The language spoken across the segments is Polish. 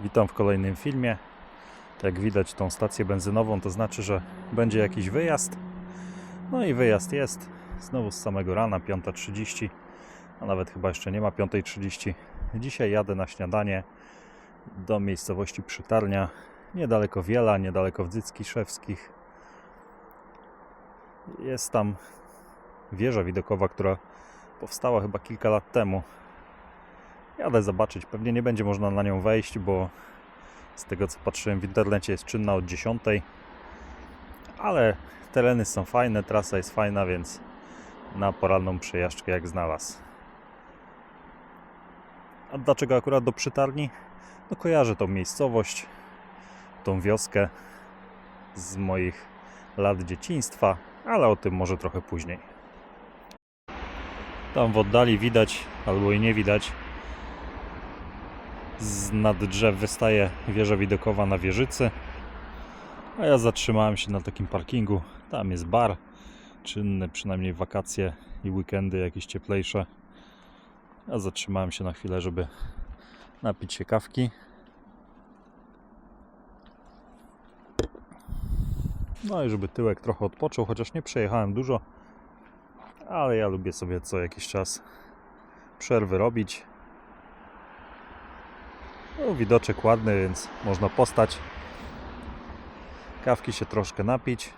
Witam w kolejnym filmie. Jak widać tą stację benzynową, to znaczy, że będzie jakiś wyjazd. No i wyjazd jest. Znowu z samego rana, 5.30, a nawet chyba jeszcze nie ma 5.30. Dzisiaj jadę na śniadanie do miejscowości Przytarnia, niedaleko Wiela, niedaleko Wdzycki-Szewskich. Jest tam wieża widokowa, która powstała chyba kilka lat temu. Jadę zobaczyć. Pewnie nie będzie można na nią wejść, bo z tego co patrzyłem w internecie jest czynna od 10. Ale tereny są fajne, trasa jest fajna, więc na poranną przejażdżkę jak znalazł. A dlaczego akurat do przytarni? No kojarzę tą miejscowość, tą wioskę z moich lat dzieciństwa, ale o tym może trochę później. Tam w oddali widać, albo i nie widać, z nad drzew wystaje wieża widokowa na wieżycy. A ja zatrzymałem się na takim parkingu. Tam jest bar czynny, przynajmniej wakacje i weekendy jakieś cieplejsze. Ja zatrzymałem się na chwilę, żeby napić się kawki. No i żeby tyłek trochę odpoczął, chociaż nie przejechałem dużo, ale ja lubię sobie co jakiś czas przerwy robić. No, widoczek ładny, więc można postać. Kawki się troszkę napić.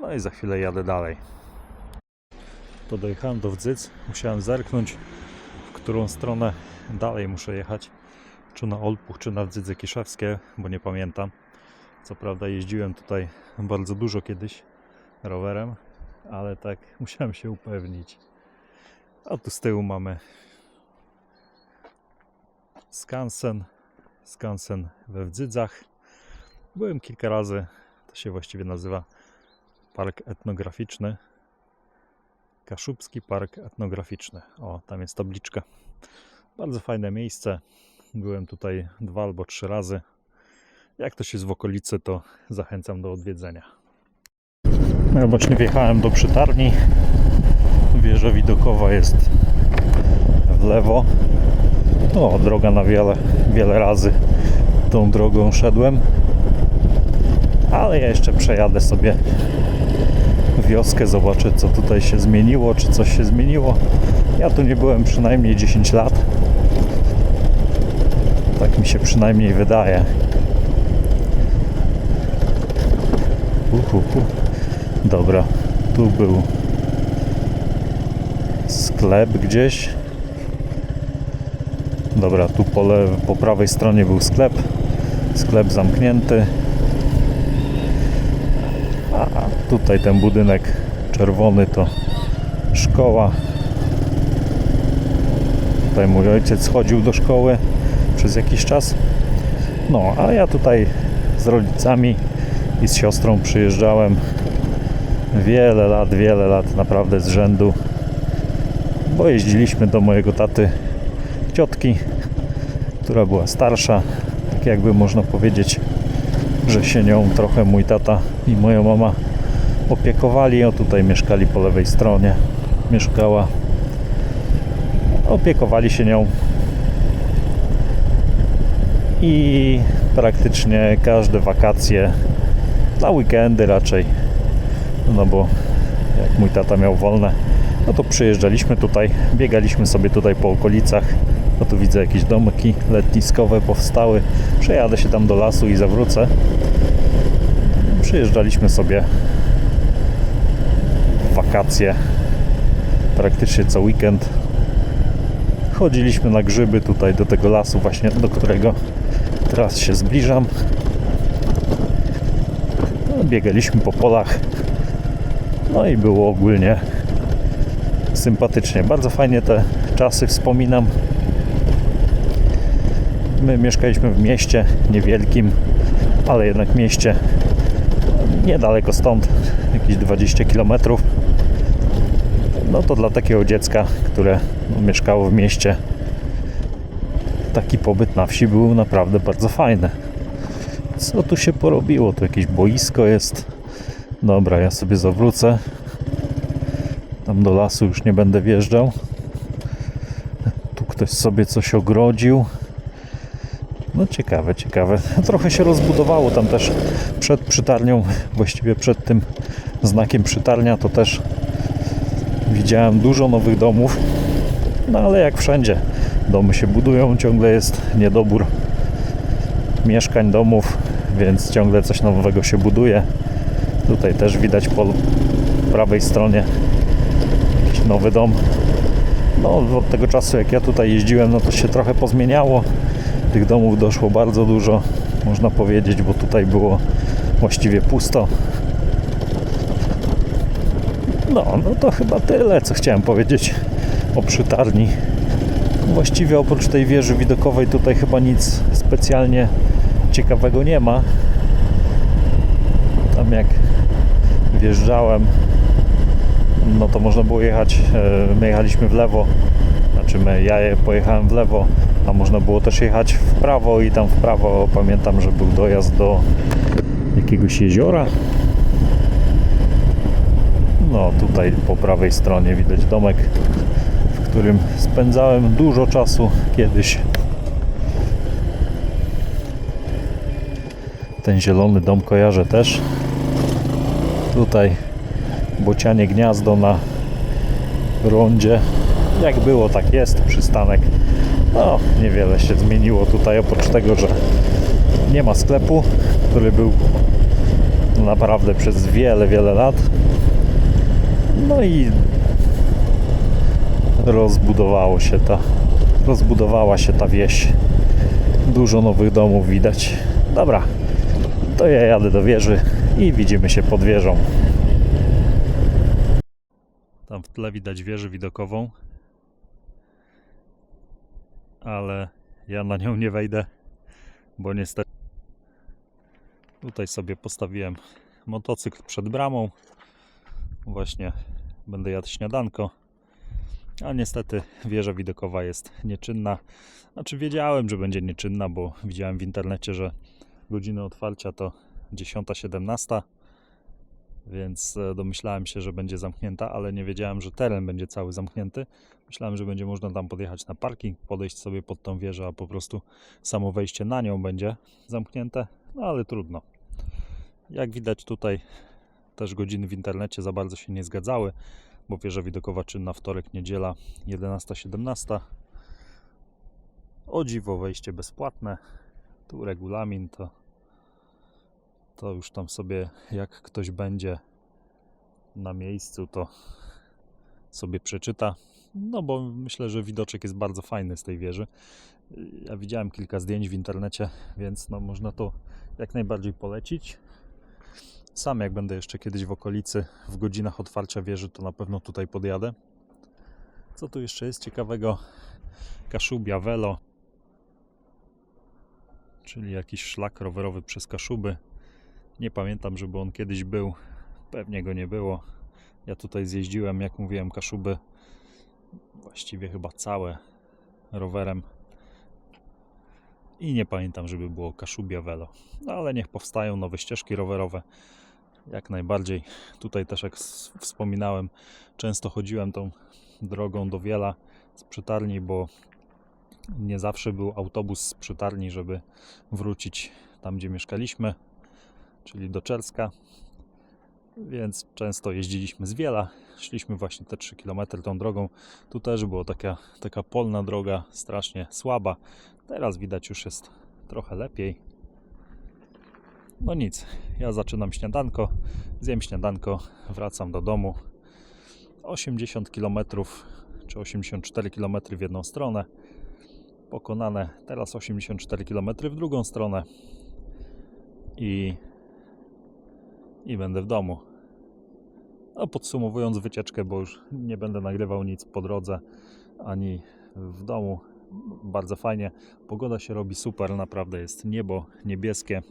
No i za chwilę jadę dalej. To dojechałem do Wdzyc. Musiałem zerknąć, w którą stronę dalej muszę jechać. Czy na Olpuch, czy na Wdzyce Kiszewskie, bo nie pamiętam. Co prawda jeździłem tutaj bardzo dużo kiedyś rowerem, ale tak musiałem się upewnić. A tu z tyłu mamy skansen, skansen we Wdzydzach. Byłem kilka razy, to się właściwie nazywa Park Etnograficzny. Kaszubski Park Etnograficzny. O, tam jest tabliczka. Bardzo fajne miejsce. Byłem tutaj dwa albo trzy razy. Jak ktoś jest w okolicy, to zachęcam do odwiedzenia. Ja właśnie wjechałem do przytarni. Wieża widokowa jest w lewo. O, droga na wiele, wiele razy tą drogą szedłem. Ale ja jeszcze przejadę sobie wioskę, zobaczę co tutaj się zmieniło, czy coś się zmieniło. Ja tu nie byłem przynajmniej 10 lat. Tak mi się przynajmniej wydaje. Uhuhu. Dobra, tu był sklep gdzieś. Dobra, tu po, po prawej stronie był sklep. Sklep zamknięty. A tutaj ten budynek czerwony to szkoła. Tutaj mój ojciec chodził do szkoły przez jakiś czas. No, a ja tutaj z rodzicami i z siostrą przyjeżdżałem wiele lat, wiele lat naprawdę z rzędu, bo jeździliśmy do mojego taty ciotki, która była starsza, tak jakby można powiedzieć, że się nią trochę mój tata i moja mama opiekowali. O tutaj mieszkali po lewej stronie, mieszkała. Opiekowali się nią i praktycznie każde wakacje, na weekendy raczej, no bo jak mój tata miał wolne, no to przyjeżdżaliśmy tutaj, biegaliśmy sobie tutaj po okolicach. No tu widzę jakieś domki letniskowe powstały. Przejadę się tam do lasu i zawrócę. Przyjeżdżaliśmy sobie w wakacje praktycznie co weekend. Chodziliśmy na grzyby tutaj do tego lasu właśnie, do którego teraz się zbliżam. No, biegaliśmy po polach. No i było ogólnie sympatycznie. Bardzo fajnie te czasy wspominam. My mieszkaliśmy w mieście niewielkim, ale jednak mieście niedaleko stąd, jakieś 20 km. No to dla takiego dziecka, które mieszkało w mieście, taki pobyt na wsi był naprawdę bardzo fajny. Co tu się porobiło? Tu jakieś boisko jest. Dobra, ja sobie zawrócę. Tam do lasu już nie będę wjeżdżał. Tu ktoś sobie coś ogrodził. No ciekawe, ciekawe. Trochę się rozbudowało tam też przed przytarnią, właściwie przed tym znakiem przytarnia to też widziałem dużo nowych domów. No ale jak wszędzie, domy się budują, ciągle jest niedobór mieszkań, domów, więc ciągle coś nowego się buduje. Tutaj też widać po prawej stronie jakiś nowy dom. No, od tego czasu jak ja tutaj jeździłem, no to się trochę pozmieniało. Tych domów doszło bardzo dużo, można powiedzieć, bo tutaj było właściwie pusto. No, no to chyba tyle, co chciałem powiedzieć o przytarni. Właściwie oprócz tej wieży widokowej tutaj chyba nic specjalnie ciekawego nie ma. Tam jak wjeżdżałem, no to można było jechać, e, my jechaliśmy w lewo, znaczy my, ja je- pojechałem w lewo, a można było też jechać w prawo i tam w prawo pamiętam, że był dojazd do jakiegoś jeziora. No tutaj po prawej stronie widać domek, w którym spędzałem dużo czasu kiedyś. Ten zielony dom kojarzę też. Tutaj bocianie gniazdo na rondzie. Jak było, tak jest. Przystanek. No, niewiele się zmieniło tutaj, oprócz tego, że nie ma sklepu, który był naprawdę przez wiele, wiele lat. No i rozbudowało się ta, rozbudowała się ta wieś. Dużo nowych domów widać. Dobra, to ja jadę do wieży i widzimy się pod wieżą. Tam w tle widać wieżę widokową, ale ja na nią nie wejdę, bo niestety tutaj sobie postawiłem motocykl przed bramą. Właśnie będę jadł śniadanko, a niestety wieża widokowa jest nieczynna. Znaczy wiedziałem, że będzie nieczynna, bo widziałem w internecie, że godziny otwarcia to 10-17, więc e, domyślałem się, że będzie zamknięta, ale nie wiedziałem, że teren będzie cały zamknięty. Myślałem, że będzie można tam podjechać na parking, podejść sobie pod tą wieżę, a po prostu samo wejście na nią będzie zamknięte, no ale trudno. Jak widać tutaj też godziny w internecie za bardzo się nie zgadzały, bo wieża widokowa czynna wtorek, niedziela 11-17. O dziwo wejście bezpłatne. Tu regulamin to to już tam sobie jak ktoś będzie na miejscu to sobie przeczyta. No bo myślę, że widoczek jest bardzo fajny z tej wieży. Ja widziałem kilka zdjęć w internecie, więc no można to jak najbardziej polecić. Sam jak będę jeszcze kiedyś w okolicy w godzinach otwarcia wieży, to na pewno tutaj podjadę. Co tu jeszcze jest ciekawego? Kaszubia Velo, czyli jakiś szlak rowerowy przez Kaszuby. Nie pamiętam, żeby on kiedyś był. Pewnie go nie było. Ja tutaj zjeździłem, jak mówiłem, Kaszuby właściwie chyba całe rowerem. I nie pamiętam, żeby było Kaszubia Velo. No ale niech powstają nowe ścieżki rowerowe. Jak najbardziej. Tutaj też, jak wspominałem, często chodziłem tą drogą do Wiela z przytarni, bo nie zawsze był autobus z przytarni, żeby wrócić tam, gdzie mieszkaliśmy czyli do Czerska. Więc często jeździliśmy z Wiela. Szliśmy właśnie te 3 km tą drogą. Tu też była taka, taka polna droga, strasznie słaba. Teraz widać już jest trochę lepiej. No nic, ja zaczynam śniadanko, zjem śniadanko, wracam do domu. 80 km czy 84 km w jedną stronę pokonane. Teraz 84 km w drugą stronę. I i będę w domu. A podsumowując wycieczkę, bo już nie będę nagrywał nic po drodze ani w domu. Bardzo fajnie. Pogoda się robi super, naprawdę jest niebo niebieskie.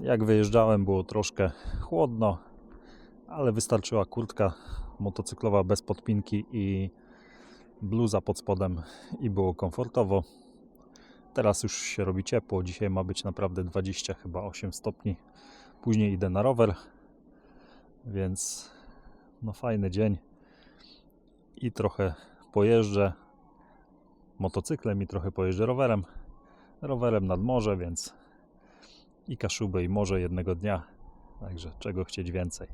Jak wyjeżdżałem, było troszkę chłodno, ale wystarczyła kurtka motocyklowa bez podpinki i bluza pod spodem i było komfortowo. Teraz już się robi ciepło. Dzisiaj ma być naprawdę 20 chyba 8 stopni. Później idę na rower, więc no fajny dzień i trochę pojeżdżę motocyklem i trochę pojeżdżę rowerem. rowerem nad morze, więc i Kaszuby, i morze jednego dnia. Także czego chcieć więcej.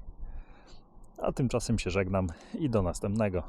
A tymczasem się żegnam i do następnego.